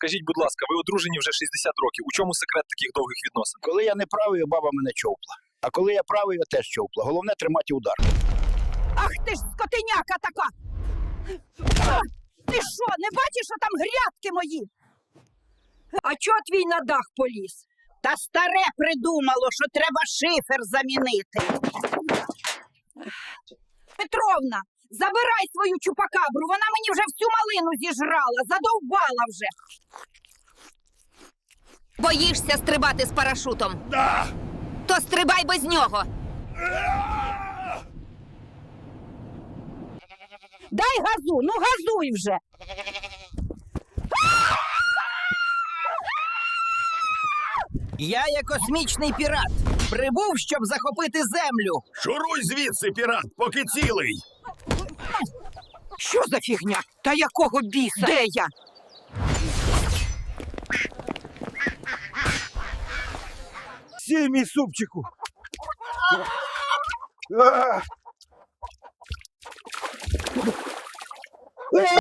Скажіть, будь ласка, ви одружені вже 60 років. У чому секрет таких довгих відносин? Коли я не правий, баба мене човпла. А коли я правий, я теж човпла. Головне тримати удар. Ах ти ж скотиняка така! А, ти що, не бачиш, що там грядки мої? А чого твій на дах поліз? Та старе придумало, що треба шифер замінити. Петровна, забирай свою чупакабру, вона мені вже всю малину зіжрала, задовбала вже. Боїшся стрибати з парашутом? Да. То стрибай без нього. Дай газу, ну газуй вже. Я є космічний пірат. Прибув, щоб захопити землю. Шуруй звідси, пірат, поки цілий. Що за фігня? Та якого біса? Де я? Сій мій супчику.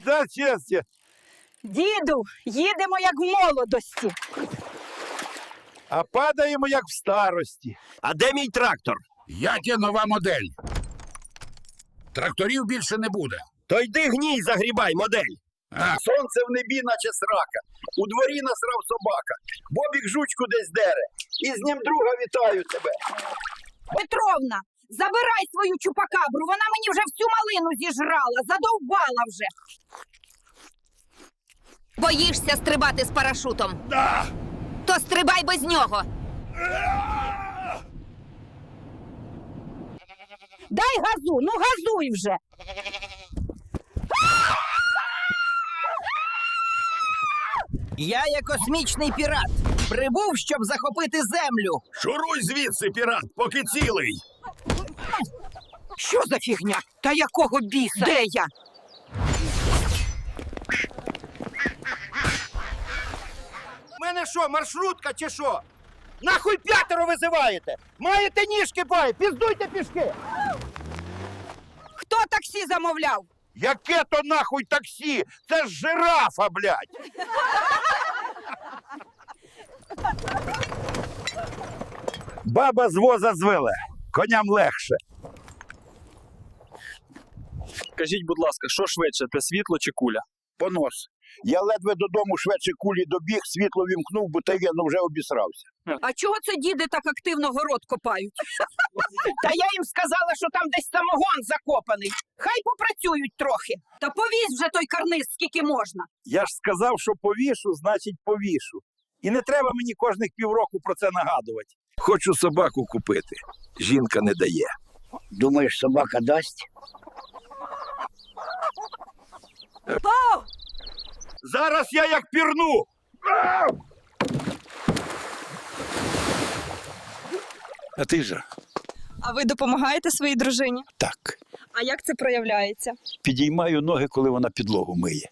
За щастя. Діду, їдемо як в молодості. А падаємо як в старості. А де мій трактор? Як нова модель. Тракторів більше не буде. То йди гній, загрібай, модель. А, Сонце в небі, наче срака. У дворі насрав собака. Бобік жучку десь дере. І з ним друга вітаю тебе. Петровна, забирай свою чупакабру, вона мені вже всю малину зіжрала, задовбала вже. Боїшся стрибати з парашутом. да. То стрибай без нього. Дай газу, ну газуй вже. Я є космічний пірат. Прибув, щоб захопити землю. Шуруй звідси, пірат, поки цілий. Що за фігня? Та якого біса? Де я? У мене що, маршрутка чи що? Нахуй п'ятеро визиваєте? Маєте ніжки бай, піздуйте пішки. Хто таксі замовляв? Яке то нахуй таксі? Це ж жирафа, блядь. Баба з воза звеле. Коням легше. Скажіть, будь ласка, що швидше, те світло чи куля? Понос. Я ледве додому швидше кулі добіг, світло вімкнув, бо ну вже обісрався. А чого це діди так активно город копають? Та я їм сказала, що там десь самогон закопаний. Хай попрацюють трохи. Та повізь вже той карниз, скільки можна. Я ж сказав, що повішу, значить повішу. І не треба мені кожних півроку про це нагадувати. Хочу собаку купити. Жінка не дає. Думаєш, собака дасть? Зараз я як пірну. А ти ж А ви допомагаєте своїй дружині? так. А як це проявляється? Підіймаю ноги, коли вона підлогу миє.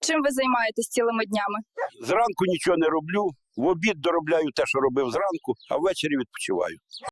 Чим ви займаєтесь цілими днями? Зранку нічого не роблю, в обід доробляю те, що робив зранку, а ввечері відпочиваю.